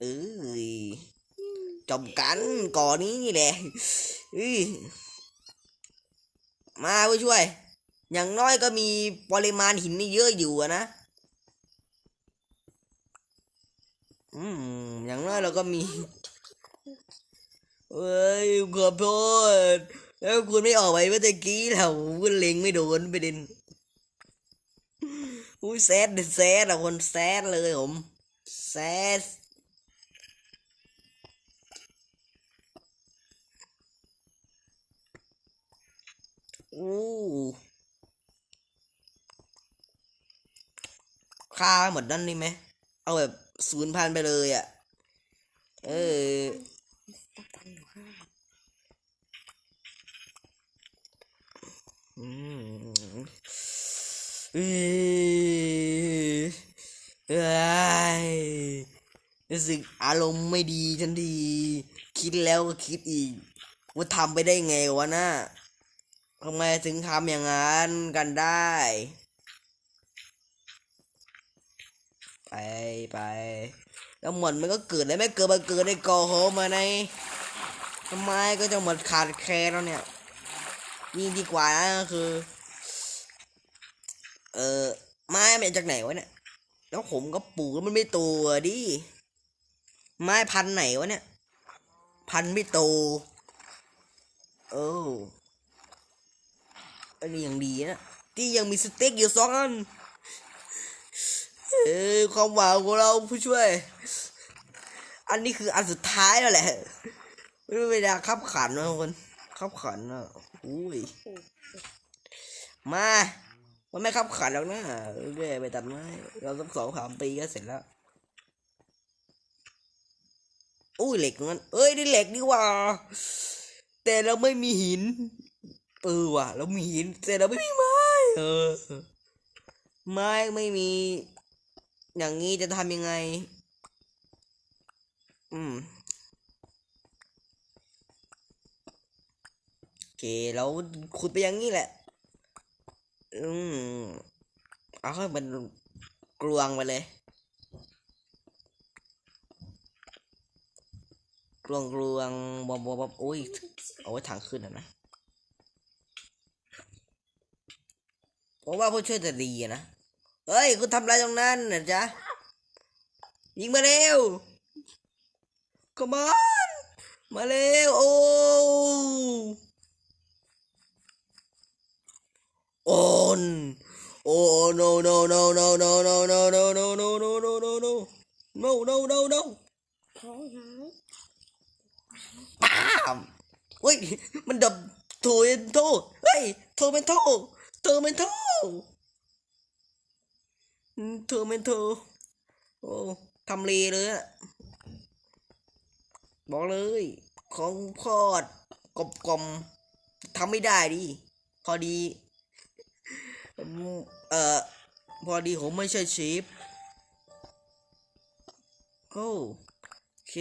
เอ้ยจบกันก่อนนี้นี่แหละเอ้ยมาผู้ช่วย อย่างน้อยก็มีปริมาณหินนี่เยอะอยู่อะนะอืมอย่างน้อยเราก็มีเอ้ยขอโทษแล้วคุณไม่ออกไปเมื่อตะกี้เราก็เล็งไม่โดนประเด็นอุ้ยแซดเด็ดแซดอะคนแซดเลยผมแซด อู้ค่าหมดนั่นนี่ไหม เอาแบบศูนย์พันไปเลยอะเออตันอยู่ข้างล่างอืมเอ้ยเอ้ยรู้สึกอารมณ์ไม่ดีทันที คิดแล้วก็คิดอีก ว่าทำไปได้ไงวะน่ะ ทำไมถึงทำอย่างนั้นกันได้ ไปไปแล้วหมดมันก็เกิดแล้ไม่เกิดมาเกิดในกอโฮมาในทำไมก็จะหมดขาดแคลนแล้วเนี่ยนี่ดีกว่านะก็คือ เออไม้มาจากไหนวะเนี่ย แล้วผมก็ปลูกแล้วมันไม่โตอะดิ ไม้พันไหนวะเนี่ย พันไม่โต เออ อันนี้ยังดีนะที่ยังมีสเต็กอยู่สองอันเออความหวังของเราผู้ช่วย อันนี้คืออันสุดท้ายแล้วแหละไม่เวลาขับขันนะคนขับขันอะอุ้ยมามันไม่ขับขันแล้วนะเรื่อยไปตัดไม้เราสักสองสามปีก็เสร็จแล้วอุ้ยเหล็กงั้นเอ้ยนี่เหล็กดีกว่า แต่เราไม่มีหิน เออว่ะเรามีหินแต่เราไม่มีไม้เออ ไม้ไม่มี อย่างนี้จะทำยังไง อืมโอเคเราขุดไปอย่างนี้แหละ อืมเอาให้มันกลวงไปเลยกลวงกลวงบอบบอบอุ้ยเอาไว้ทางขึ้นอะนะ ผมว่าผู้ช่วยจะดีนะ เฮ้ย คุณทำอะไรตรงนั้นนะจ๊ะ ยิงมาเร็ว come on มาเร็ว โอ้โอนโอ้ no no no no no no no no no no no no no no no no no no ท้องหายปามเฮ้ย มันดับโทเอนโทเฮ้ย โทเมนโทโทเมนโท เธอืมโทเมนโอ้ทำเลเลยอะบอกเลย ของพอดกลมกลมทำไม่ได้ดิ พอดี เอ่อ พอดีผมไม่ใช่เชฟโอ้โอเค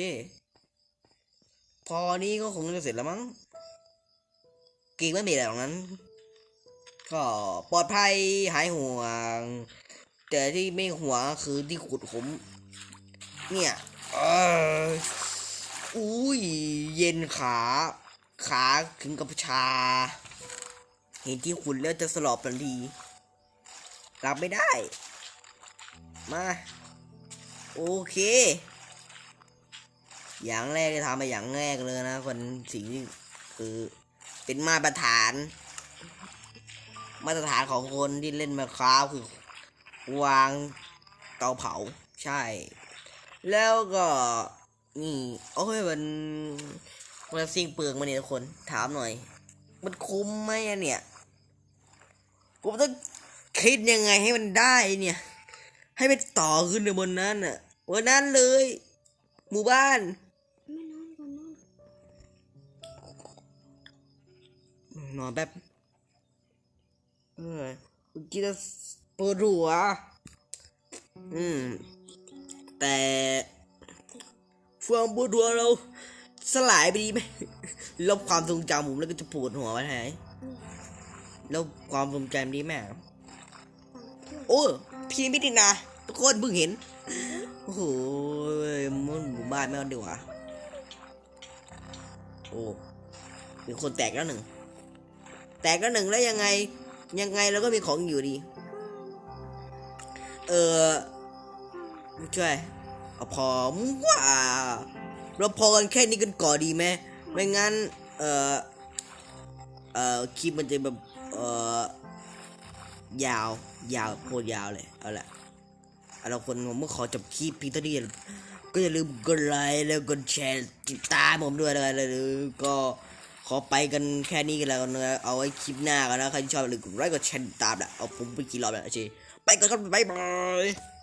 พอนี้ก็คงจะเสร็จแล้วมั้งกีกไม่มีอะไรหรอกนั้น ก็ปลอดภัยหายห่วง แต่ที่ไม่ห่วงคือที่ขุดผม เนี่ยเอยอุ้ยเย็นขา ขาถึงกับชา เห็นที่ขุดแล้วจะสลบทันทีรับไม่ได้ มา โอเค อย่างแรกที่ทำไปอย่างแรกเลยนะคนสิ่งที่คือเป็นมาตรฐาน มาตรฐานของคนที่เล่นมาคราวคือ วางเตาเผาใช่ แล้วก็นี่โอ้ยมันมันสิ่งเปลืองมาเนี่ยทุกคนถามหน่อย มันคุ้มไหมอะเนี่ยกูต้องคิดยังไงให้มันได้เนี่ย ให้มันต่อขึ้นในบนนั้นอะบนนั้นเลย หมู่บ้านไม่นอนก่อนนอนนอนแป๊บ เออเมื่อกี้จะปวดหัวอืม แต่ฟองปวดหัวเรา สลายไปดีไหมลบความทรงจำผมแล้วก็จะปวดหัวไปไหายแล้วความทรงจำดีไหมโอ้พี่ไม่ไดีนะทุกคนเพิ่งเห็น โอ้โหมันหมู่บ้านไม่เอาดีกว่าโอ้มีคนแตกแล้วหนึ่ง แตกแล้วหนึ่งแล้วยังไง ยังไงเราก็มีของอยู่ดี เออช่วยเอาพอมว่า เราพอกันแค่นี้กันก่อนดีไหมไม่งั้น เออเออคลิปมันจะแบบ เออยาว ยาวโคตรยาวเลย เอาละเอาคนผมก็ขอจบคลิปพียงเท่านี้ก็อย่าลืมกดไลค์แล้วกดแชร์ติดตามผมด้วยนะครับแล้วก็ ขอไปกันแค่นี้กันแล้วกันนะเอาไว้คลิปหน้ากันนะใครที่ชอบอย่าลืมกดไลค์กดแชร์ติดตามนะเอาผมไปกี่รอบแล้วโอเคไปก่อนครับบ๊ายบาย